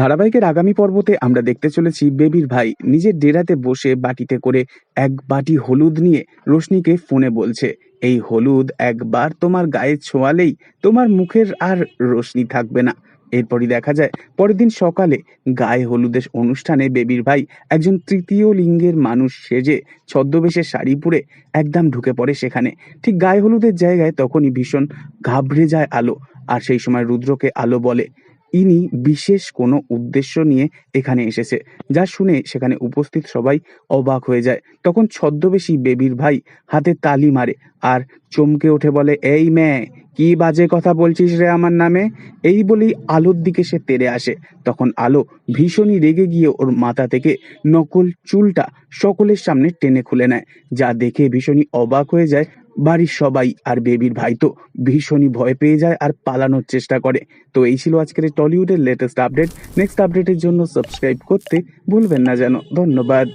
ধারাবাহিকের আগামী পর্বতে আমরা দেখতে চলেছি বেবির ভাই। নিজের ডেরাতে বসে বাটিতে করে এক বাটি হলুদ নিয়ে রোশনিকে ফোনে বলছে, এই হলুদ একবার তোমার গায়ে ছোঁয়ালেই তোমার মুখের আর রোশনি থাকবে না। এরপরই দেখা যায়, পরের দিন সকালে গায়ে হলুদের অনুষ্ঠানে বেবির ভাই একজন তৃতীয় লিঙ্গের মানুষ সেজে ছদ্মবেশে শাড়ি পরে একদম ঢুকে পড়ে সেখানে। ঠিক গায়ে হলুদের জায়গায় তখনই ভীষণ ঘাবড়ে যায় আলো, আর সেই সময় রুদ্রকে আলো বলে ইনি বিশেষ কোনো উদ্দেশ্য নিয়ে এখানে এসেছে, যা শুনে সেখানে উপস্থিত সবাই অবাক হয়ে যায়। তখন ছদ্মবেশী বেবির ভাই হাতে তালি মারে আর চমকে উঠে বলে, এই মেয়ে, কি বাজে কথা বলছিস রে আমার নামে? এই বলেই আলোর দিকে সে তেড়ে আসে। তখন আলো ভীষণই রেগে গিয়ে ওর মাথা থেকে নকল চুলটা সকলের সামনে টেনে খুলে নেয়। যা দেখে ভীষণই অবাক হয়ে যায়। বাড়ির সবাই আর বেবির ভাই তো ভীষণই ভয় পেয়ে যায় আর পালানোর চেষ্টা করে। তো এই ছিল আজকের টলিউডের লেটেস্ট আপডেট নেক্সট আপডেটের জন্য সাবস্ক্রাইব করতে ভুলবেন না যেন। ধন্যবাদ।